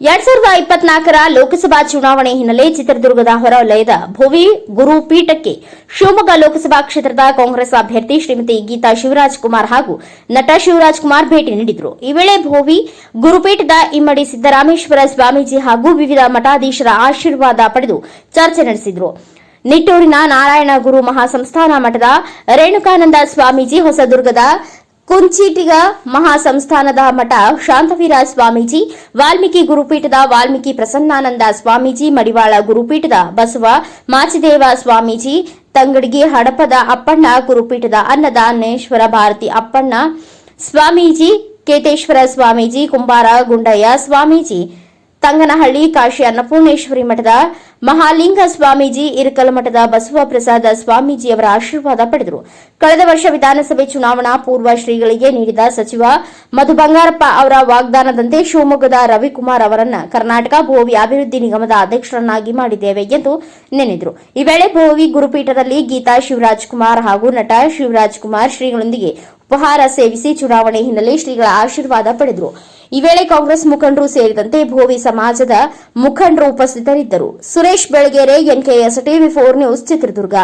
ಎರಡ್ ಸಾವಿರದ ಇಪ್ಪತ್ನಾಲ್ಕರ ಲೋಕಸಭಾ ಚುನಾವಣೆ ಹಿನ್ನೆಲೆ ಚಿತ್ರದುರ್ಗದ ಹೊರವಲಯದ ಭುವಿ ಗುರುಪೀಠಕ್ಕೆ ಶಿವಮೊಗ್ಗ ಲೋಕಸಭಾ ಕ್ಷೇತ್ರದ ಕಾಂಗ್ರೆಸ್ ಅಭ್ಯರ್ಥಿ ಶ್ರೀಮತಿ ಗೀತಾ ಶಿವರಾಜ್ ಕುಮಾರ್ ಹಾಗೂ ನಟ ಶಿವರಾಜ್ ಕುಮಾರ್ ಭೇಟಿ ನೀಡಿದರು. ಈ ವೇಳೆ ಭೋವಿ ಗುರುಪೀಠದ ಇಮ್ಮಡಿ ಸಿದ್ದರಾಮೇಶ್ವರ ಸ್ವಾಮೀಜಿ ಹಾಗೂ ವಿವಿಧ ಮಠಾಧೀಶರ ಆಶೀರ್ವಾದ ಪಡೆದು ಚರ್ಚೆ ನಡೆಸಿದರು. ನಿಟ್ಟೂರಿನ ನಾರಾಯಣ ಗುರು ಮಹಾಸಂಸ್ಥಾನ ಮಠದ ರೇಣುಕಾನಂದ ಸ್ವಾಮೀಜಿ ಹೊಸದುರ್ಗದ ಕುಂಚಿಟಿಗ ಮಹಾಸಂಸ್ಥಾನದ ಮಠ ಶಾಂತವೀರ ಸ್ವಾಮೀಜಿ, ವಾಲ್ಮೀಕಿ ಗುರುಪೀಠದ ವಾಲ್ಮೀಕಿ ಪ್ರಸನ್ನಾನಂದ ಸ್ವಾಮೀಜಿ, ಮಡಿವಾಳ ಗುರುಪೀಠದ ಬಸವ ಮಾಚಿದೇವ ಸ್ವಾಮೀಜಿ, ತಂಗಡಿಗೆ ಹಡಪದ ಅಪ್ಪಣ್ಣ ಗುರುಪೀಠದ ಅನ್ನದಾನೇಶ್ವರ ಭಾರತಿ ಅಪ್ಪಣ್ಣ, ಸ್ವಾಮೀಜಿ ಕೇತೇಶ್ವರ ಸ್ವಾಮೀಜಿ, ಕುಂಬಾರ ಗುಂಡಯ್ಯ ಸ್ವಾಮೀಜಿ, ತಂಗನಹಳ್ಳಿ ಕಾಶಿ ಅನ್ನಪೂರ್ಣೇಶ್ವರಿ ಮಠದ ಮಹಾಲಿಂಗ ಸ್ವಾಮೀಜಿ ಇರಕಲ್ ಮಠದ ಬಸವಪ್ರಸಾದ ಸ್ವಾಮೀಜಿಯವರ ಆಶೀರ್ವಾದ ಪಡೆದರು. ಕಳೆದ ವರ್ಷ ವಿಧಾನಸಭೆ ಚುನಾವಣಾ ಪೂರ್ವ ಶ್ರೀಗಳಿಗೆ ನೀಡಿದ ಸಚಿವ ಮಧು ಬಂಗಾರಪ್ಪ ಅವರ ವಾಗ್ದಾನದಂತೆ ಶಿವಮೊಗ್ಗದ ರವಿಕುಮಾರ್ ಅವರನ್ನು ಕರ್ನಾಟಕ ಭೋವಿ ಅಭಿವೃದ್ಧಿ ನಿಗಮದ ಅಧ್ಯಕ್ಷರನ್ನಾಗಿ ಮಾಡಿದ್ದೇವೆ ಎಂದು ನೆನೆದರು. ಈ ವೇಳೆ ಭೋವಿ ಗುರುಪೀಠದಲ್ಲಿ ಗೀತಾ ಶಿವರಾಜ್ ಕುಮಾರ್ ಹಾಗೂ ನಟ ಶಿವರಾಜ್ ಕುಮಾರ್ ಶ್ರೀಗಳೊಂದಿಗೆ ಉಪಹಾರ ಸೇವಿಸಿ ಚುನಾವಣೆ ಹಿನ್ನೆಲೆ ಶ್ರೀಗಳ ಆಶೀರ್ವಾದ ಪಡೆದರು. ಈ ವೇಳೆ ಕಾಂಗ್ರೆಸ್ ಮುಖಂಡರು ಸೇರಿದಂತೆ ಭೋವಿ ಸಮಾಜದ ಮುಖಂಡರು ಉಪಸ್ಥಿತರಿದ್ದರು. Suresh Belagere, NKS TV four news, Chitradurga.